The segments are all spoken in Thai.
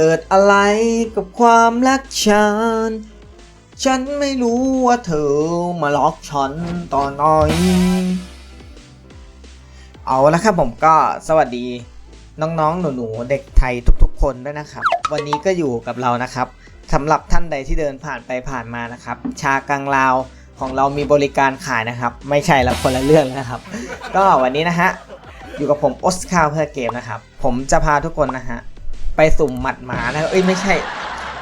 เกิดอะไรกับความรักฉัน ฉันไม่รู้ว่าเธอมาหลอกฉันตอนไหนเอาละครับผมก็สวัสดีน้องๆ หนูๆ เด็กไทยทุกๆ คนด้วยนะครับ วันนี้ก็อยู่กับเรานะครับสำหรับท่านใดที่เดินผ่านไปผ่านมานะครับ ชากังลาวของเรามีบริการขายนะครับ ไม่ใช่ละคนละเรื่องแล้วนะครับ ก็วันนี้นะฮะอยู่กับผมออสคาร์เพื่อเกมนะครับ ผมจะพาทุกคนนะฮะ ไปสุ่มหมัดหมานะเอ้ยไม่ใช่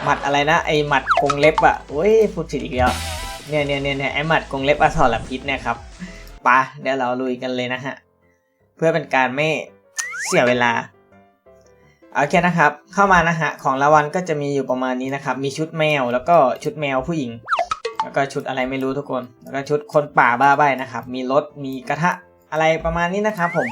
หมัดอะไรนะไอหมัดกรงเล็บอะ่ะโอ้ยพูดผิดอีกแล้วเนี่ยเนี่ยเนี่ยเนี่ยไอหมัดกรงเล็บอสรพิษเนี่ยครับปะเดี๋ยวเราลุยกันเลยนะฮะเพื่อเป็นการไม่เสียเวลาโอเคนะครับ เข้ามานะฮะของรางวัลก็จะมีอยู่ประมาณนี้นะครับ มีชุดแมวแล้วก็ชุดแมวผู้หญิง แล้วก็ชุดอะไรไม่รู้ทุกคน แล้วก็ชุดคนป่าบ้าใบนะครับ มีรถมีกระทะอะไรประมาณนี้นะครับผม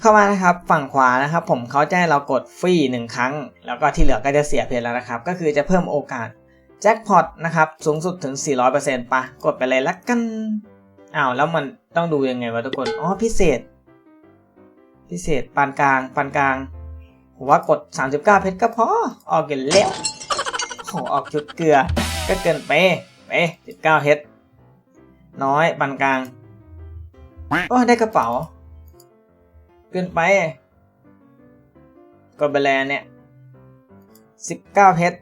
เข้ามานะครับฝั่งขวานะครับ ผมเขาจะให้เรากดฟรีหนึ่งครั้ง แล้วก็ที่เหลือก็จะเสียเพจแล้วนะครับ ก็คือจะเพิ่มโอกาสแจ็คพอตนะครับสูงสุดถึง 400%ปะกดไปเลยละกันอ้าวแล้วมันต้องดูยังไงวะทุกคนอ๋อพิเศษ พิเศษปานกลางปานกลางผมว่ากด 39 เพชรก็พอออกเกันแล้วโหออกชุดเกลือ ก็เกินไปไป19เพชรน้อยปานกลางโอ้ได้กระเป๋า เกินไป กดไปแล้วเนี่ย19เพชร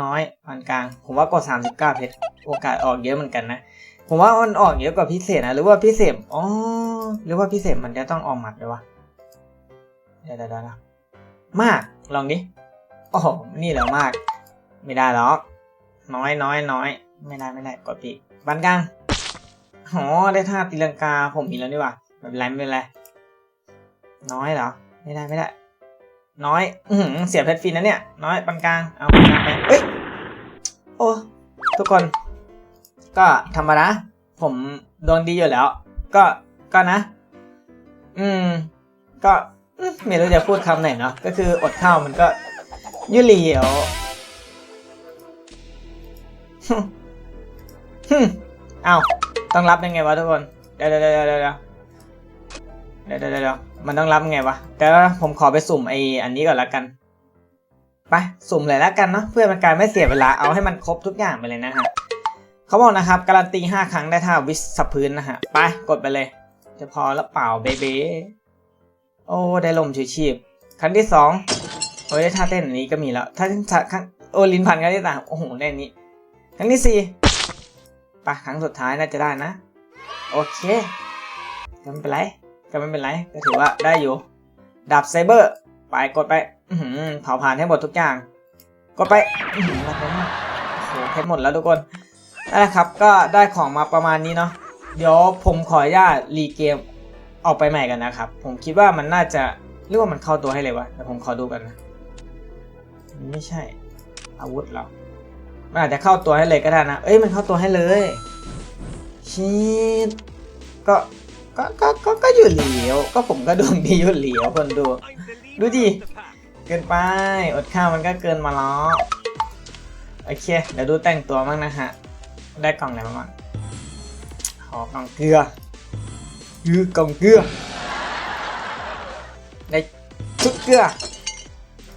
น้อยปานกลาง ผมว่ากด39เพชรโอกาสออกเยอะเหมือนกันนะ ผมว่ามันออกเยอะกว่าพิเศษนะ หรือว่าพิเศษอ๋อหรือว่าพิเศษมันจะต้องออกหมัดด้วยวะเดี๋ยวเดี๋ยวนะมากลองดิโอ้โหนี่เหรอมาก ไม่ได้หรอกน้อยน้อยน้อยไม่ได้ไม่ได้กดปีกบันกลางโอ้ได้ท่าตีลังกาผมมีแล้วนี่ว่าไม่เป็นไรไม่เป็นไร น้อยเหรอ ไม่ได้ไม่ได้ น้อย อืเสียเพชรฟรีนะเนี่ย น้อยปานกลาง เอาปานกลางไปเอ้ย โอ้ ทุกคน ก็ธรรมดา ผมดวงดีอยู่แล้ว ก็ ก็นะ อืม ก็ไม่รู้จะพูดคำไหนเนาะ ก็คืออดข้าวมันก็ยุ่ยเหลียวฮึอ้าว ต้องรับยังไงวะทุกคน เดี๋ยวเดี๋ยวเดี๋ยวเดี๋ยวเดี๋ยวเดี๋ยว มันต้องรับไงวะ แต่ว่าผมขอไปสุ่มไออันนี้ก่อนละกัน ไป สุ่มเลยละกันเนาะ เพื่อเป็นการไม่เสียเวลา เอาให้มันครบทุกอย่างไปเลยนะฮะเขาบอกนะครับ การันตี 5 ครั้งได้ท่าวิสสพื้นนะฮะ ไป กดไปเลย จะพอแล้วเปล่าเบเบโอ้ ได้ลมชูชีพ ครั้งที่สองโอ้ยได้ท่าเต้นอันนี้ก็มีแล้ว ถ้าครั้งโอ้ลินพันครั้งที่สามโอ้โห ได้นี้ ครั้งที่สี่ไปครั้งสุดท้ายน่าจะได้นะ โอเคก็ไม่เป็นไร ก็ไม่เป็นไรก็ถือว่าได้อยู่ ดาบไซเบอร์ ไปกดไปอืเผาผ่านให้หมดทุกอย่าง กดไปโอ้โหเพชรหมดแล้วทุกคนนั่นแหละครับ ก็ได้ของมาประมาณนี้เนาะเดี๋ยวผมขออนุญาตรีเกมออกไปใหม่กันนะครับ ผมคิดว่ามันน่าจะเรียกว่ามันเข้าตัวให้เลยวะแต่ผมขอดูกันนะไม่ใช่ อาวุธเหรอมันอาจจะเข้าตัวให้เลยก็ได้นะ เอ้ยมันเข้าตัวให้เลยชีดก็ ก็ก็ก็ก็อยู่เหลียว ก็ผมก็ดวงดีอยู่เหลียวคนดู ดูดิ เกินไป อดข้าวมันก็เกินมาล้อโอเค เดี๋ยวดูแต่งตัวบ้างนะฮะ ได้กล่องอะไรบ้างขอกล่องเกลือคือกล่องเกลือในชุดเกลือ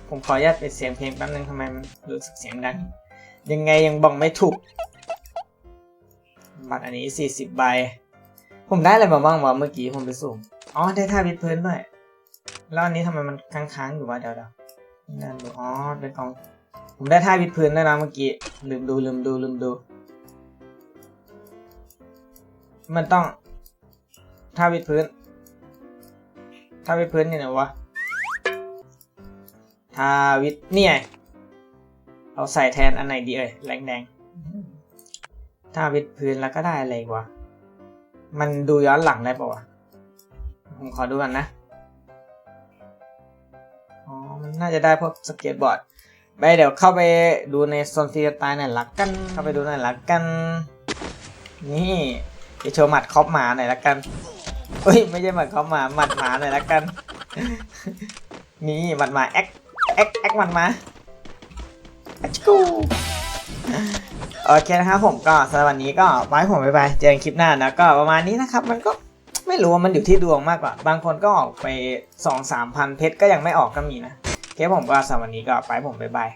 ผมขออนุญาตปิดเสียงเพลงแป๊บนึงทำไมมันรู้สึกเสียงดัง ยังไงยังบอกไม่ถูก บัตรอันนี้ 40 ใบ ผมได้อะไรมาบ้างวะเมื่อกี้ผมไปสุ่มอ๋อได้ท่าวิดพื้นด้วยแล้วอันนี้ทำไมมันค้างๆอยู่วะเดี๋ยวเดี๋ยวนั่นดูอ๋อเป็นกอง ผมได้ท่าวิดพื้นด้วยนะเมื่อกี้ลืมดูลืมดูลืมดู มันต้องท่าวิดพื้นท่าวิดพื้นนี่ไหนวะท่าวิดเนี่ยเราใส่แทนอันไหนดีเอ่ยแรงแดงท่าวิดพื้นแล้วก็ได้อะไรวะ มันดูย้อนหลังได้ปะวะ ผมขอดูกันนะ อ๋อ มันน่าจะได้พวกสเก็ตบอร์ด ไปเดี๋ยวเข้าไปดูในโซนฟรีสไตล์หน่อยละกัน เข้าไปดูหน่อยละกัน นี่จะโชว์หมัดคอปหมาหน่อยละกันเฮ้ยไม่ใช่หมัดคอปหมาหมัดหมาหน่อยละกัน นี่หมัดหมาแอ็กแอ็กแอ็กหมัดหมาอัจกู โอเคนะครับผมก็สำหรับวันนี้ก็ไว้ผมไปไปเจอกันคลิปหน้านะก็ประมาณนี้นะครับ มันก็ไม่รู้ว่ามันอยู่ที่ดวงมากกว่า บางคนก็ออกไปสองสามพันเพชรก็ยังไม่ออกก็มีนะ โอเคผมก็สำหรับวันนี้ก็ไปผมบ๊ายบาย